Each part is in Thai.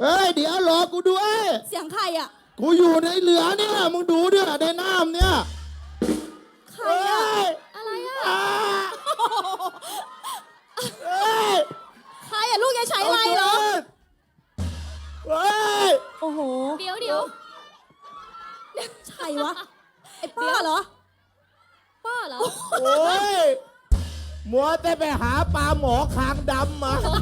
เอ้ยเดี๋ยวรอกูด้วย เสียงใครอะ กูอยู่ในเหลือเนี่ย มึงดูด้วยในน้ำเนี่ย ใครอะ เอ้ย อะไรอะ อ่าเอ้ยใครอะ ลูกยายใช้อะไรเหรอ เฮ้ยโอ้โห เดี๋ยวเดี๋ยวใช่วะ ไอ้ป้าเหรอ ป้าเหรอ โอ้ยมัวแต่ไปหาปลาหมอคางดำมาโอ้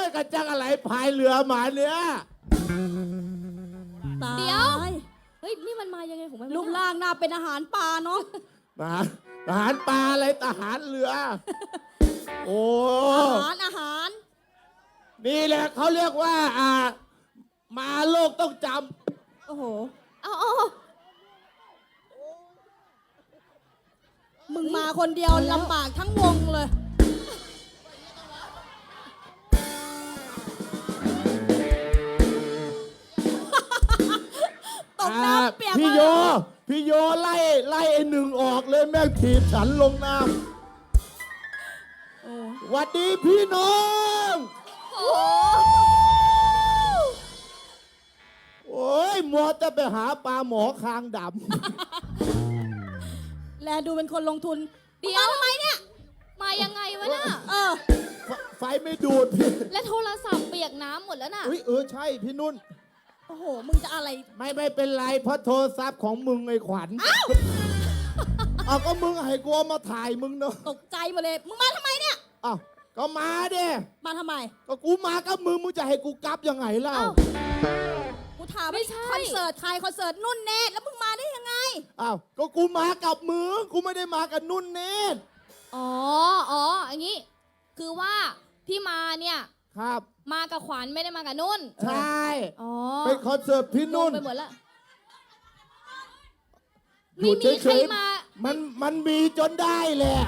ยกระจังอะไรพายเรือมาเนี่ยตายเดี๋ยวเฮ้ย นี่มันมายังไงของมันวะรูปเนี่ยร่างน่าเป็นอาหารปลาเนาะทหารทหารปลาอะไรทหารเรือ โอ้ อาหารอาหาร นี่แหละเขาเรียกว่า อ่า มาโลกต้องจโอ้โห เอาเอามึงมาคนเดียวลำบากทั้งวงเลย ตำกอ่าน้ำเปียกพี่มาโยกพี่โยไล่ไล่ไอ้หนึ่งออกเลยแม่งถีบฉันลงน้โอ้ำหวัดดีพี่น้องโอ้โอ้ยมัวแต่ไปหาปลาหมอคางดแลดูเป็นคนลงทุน เดี๋ยวทำไมเนี่ย มายังไงวะน่ะเออำไฟไฟไม่ดูดพี่ และโทรศัพท์เปียกน้ำหมดแล้วน่ะ อุ้ยเออใช่พี่นุ่น โอ้โห มึงจะอะไร ไม่ไม่เป็นไรเพราะโทรศัพท์ของมึงไอ้ขวัญเอาก็มึงให้กูเอามาถ่ายมึงเนาะตกใจหมดเลย มึงมาทำไมเนี่ย อ้าวก็มาเด้มาทำไม ก็กูมากับมึงมึงจะให้กูกลับยังไงเล่า เอ้ากูถามไม่ใช่ คอนเสิร์ตใครคอนเสิร์ตนุ่นเนตแล้วมึงมาได้ยังไง อ้าว ก็กูมากับมึงกูไม่ได้มากับนุ่นเนตรอ๋อ อ๋ออย่างนี้ คือว่าที่มาเนี่ย ครับ มากับขวัญไม่ได้มากับนุ่น ใช่อ๋อเป็นคอนเสิร์ตพี่งนุ่งนไปหมดแล้วอยู่ไม่มีใครเฉยๆ มา มันมันมีจนได้แหละ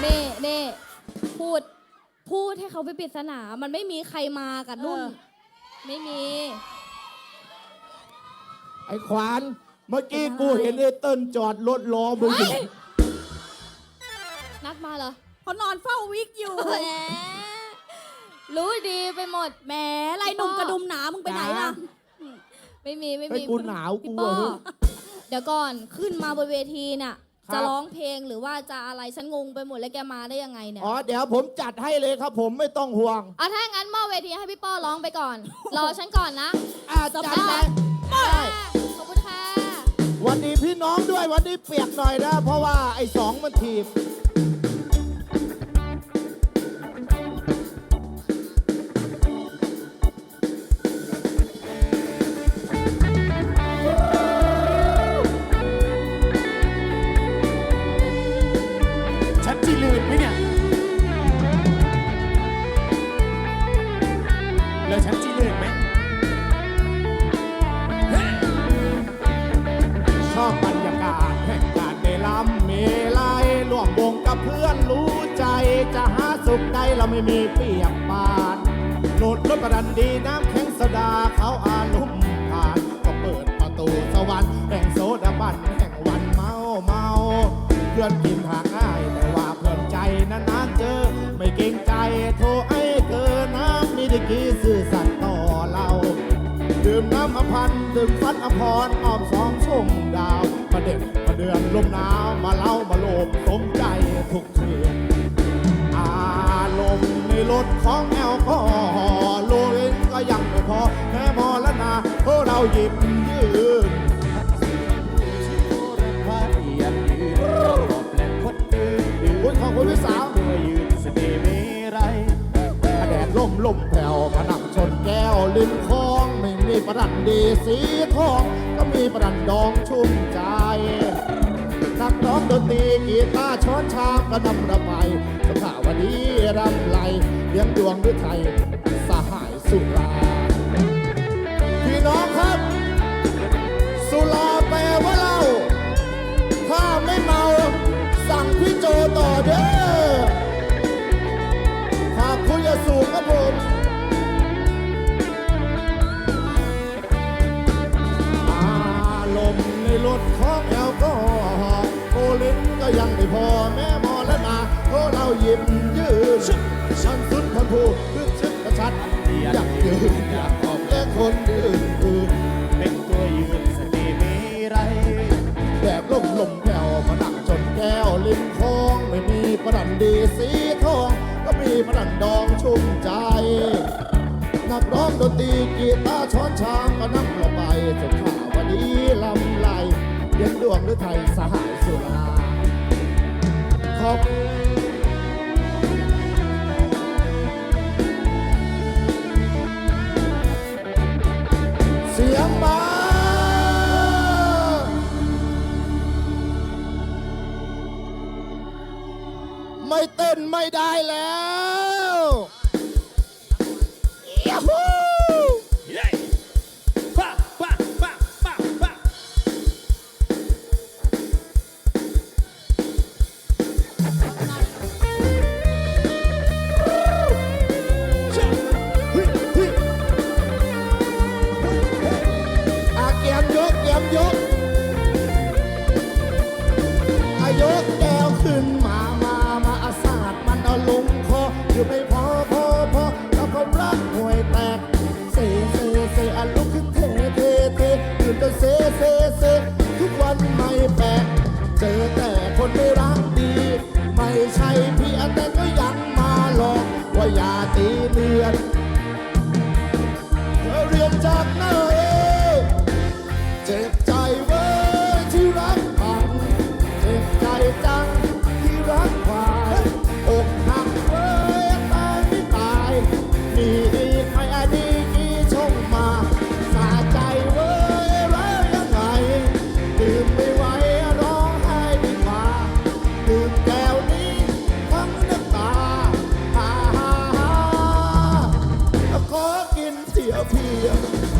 เน่เน่พูด พูดให้เขาไปปริศนา มันไม่มีใครมากับนุ่น เออ ไม่มี ไอ้ขวาน เมื่อกี้กูเห็นไอ้เติ้ลจอดรถรอมึงอยู่เฮ้ย นัดมาเหรอเขานอนเฝ้าวิกอยู่แหมรู้ดีไปหมดแหมไรหนุ่มกระดุมหนามึงไปไหนล่ะ ไม่มีไม่ไอ้มีกูหนาวพี่กูป้ออะเฮ้ยเดี๋ยวก่อนขึ้นมาบนเวทีน่ะครับจะร้องเพลงหรือว่าจะอะไรฉันงงไปหมดแล้วแกมาได้ยังไงเนี่ยอ๋อเดี๋ยวผมจัดให้เลยครับผมไม่ต้องห่วงเอาถ้างั้นมอบเวทีให้พี่ป้อร้องไปก่อน รอฉันก่อนนะอ่าจัดไปได้ขอบคุณค่ะวันนี้พี่น้องด้วยวันนี้เปียกหน่อยนะ เพราะว่าไอ้สองมันถีบ สุขใดเราไม่มีเปียกปานโหลดรถประดันดีน้ำแข็งสดาเขาอาลุ่มผ่าน ก็เปิดประตูสวรรค์แห่งโซดาบันแห่งวันเมาเมาเพื่อนกินทางง่ายแต่ว่าเพื่อนใจนานๆเจอ ไม่เกรงใจโทรไอ้เกินน้ำมีดีกรีซื่อสัตย์ต่อเราดื่มน้ำอภันดื่มฟันอภรออมสองชมดาวมาเด็ดมาเดือนลมหนาวมาเล่ามาโลมสมใจทุกคืนอารมในรถของแอลกอฮอล์โลเองก็ยังไม่พอแค่พอละนาเพราะเราหยิบยืนพระเอียดยืนรอบแหลมคดยืนยืนคุณขอบคุณพี่สาวยืนสน่ห์เมไรแดดล่มลมแผ่วผนังชนแก้วริมคลองไม่มีประดันดีสีทองก็มีประดันดองชุ่มใจ องดนตรีกีตาร์ช้อนชามก็นำระไปสภาวันนี้รำไรเลี้ยงดวงด้วยไทยสหายสุรา็ยังไม่พอแม่มอและนาโลเรายิ้มยืดชึกฉันสุดทนผูลึกชึกกระชัดอยากยืนอยากขอบและคนอื่นอื่นเป็นตัวยืนสติมีไรแบบลมลมแผ่วมาดักจนแก้วลิ้มคลองไม่มีประดันดีสีทอง ก็มีประดันดองชุ่มใจนักร้องดนตรีกีตาร์ช้อนช้างก็นั่งรงไปจนข่าววันนี้ลำไหลเย็นดวงหรือไทยสหายสุรา บเสียงมาไม่เต้นไม่ได้แล้ว sí, sí, sí. havia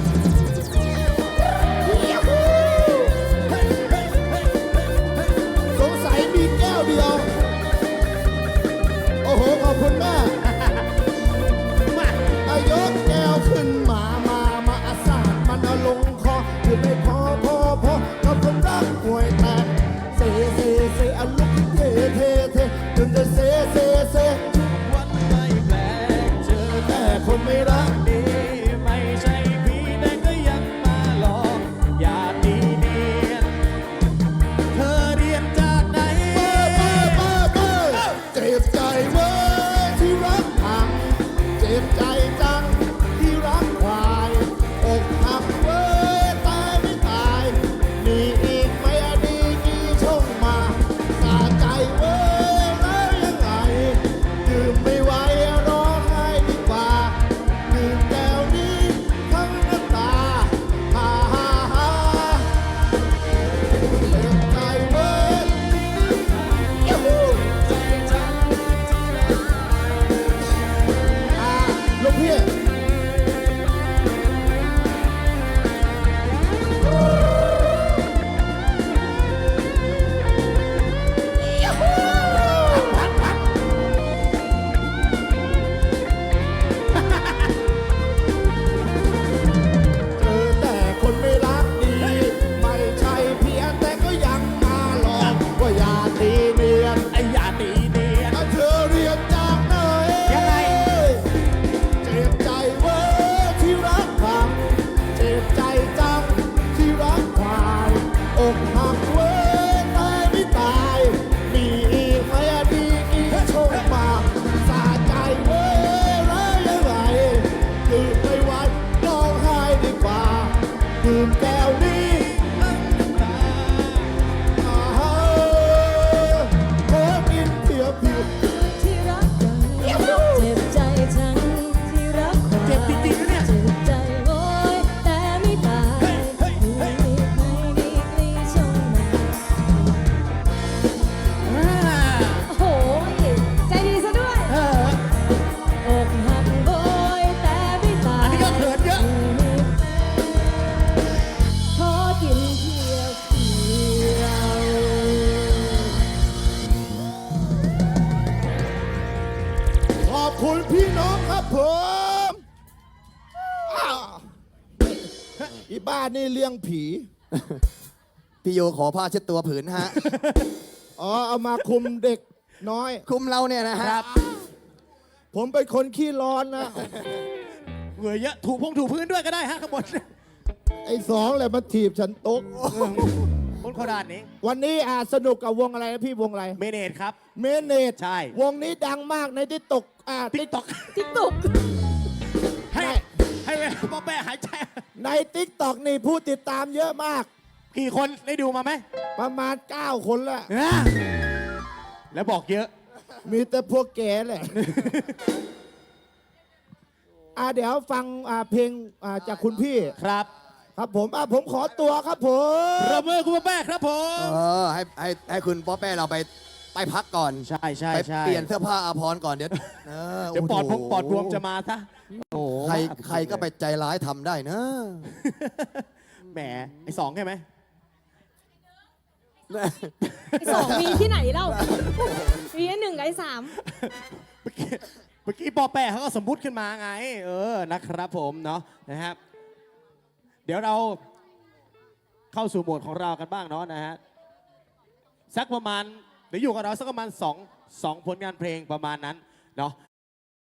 I was. ป้านี่เลี้ยงผี พี่โยขอผ้าเช็ดตัวผืนฮะ อ๋อ เอามาคุมเด็กน้อย คุมเราเนี่ยนะฮะ ผมเป็นคนขี้ร้อนนะ เหงื่อเยอะถูพงถูพื้นด้วยก็ได้ฮะขบวนไอ้สองแหละมาถีบฉันตก บนขคราชนี้ วันนี้อาสนุกกับวงอะไรนะพี่วงอะไร เมเนตครับ เมเนตใช่ วงนี้ดังมากในทิกตกอ่าทิกตกทิกตก ให้เวลาป้อแป้หายใจ ในติ๊กตอกนี่ผู้ติดตามเยอะมาก กี่คนได้ดูมาไหมประมาณ 9 คนละนะแล้วบอกเยอะ มีแต่พวกแก่แหละ อ่าเดี๋ยวฟังอ่าเพลงอ่าจากคุณพี่ ครับครับผมอ่าผมขอตัวครับผม ประเมินคุณป้อแป้ครับผม เออให้ให้ให้คุณป๊อปแป้เราไปไปพักก่อนใช่ใช่ไปใช่ เปลี่ยนเสื้อผ้าอาภรณ์ก่อนเดี๋ยวเออเดี๋ยวปอดโโหพงปอดบวมจะมาซะ โอ้โหใครใครก็ไปใจร้ายทำได้นะ แหมไอสองใช่ไหมไอ้สองมีที่ไหนเล่ามีไอ้หนึ่งกับไอ้สามเมื่อกี้เมื่อกี้ปอแปะเขาก็สมมุติขึ้นมาไง เออนะครับผมเนาะนะครับ เดี๋ยวเราเข้าสู่โหมดของเรากันบ้างเนาะนะฮะสักประมาณเดี๋ยวอยู่กับเราสักประมาณสองสองผลงานเพลงประมาณนั้นเนาะ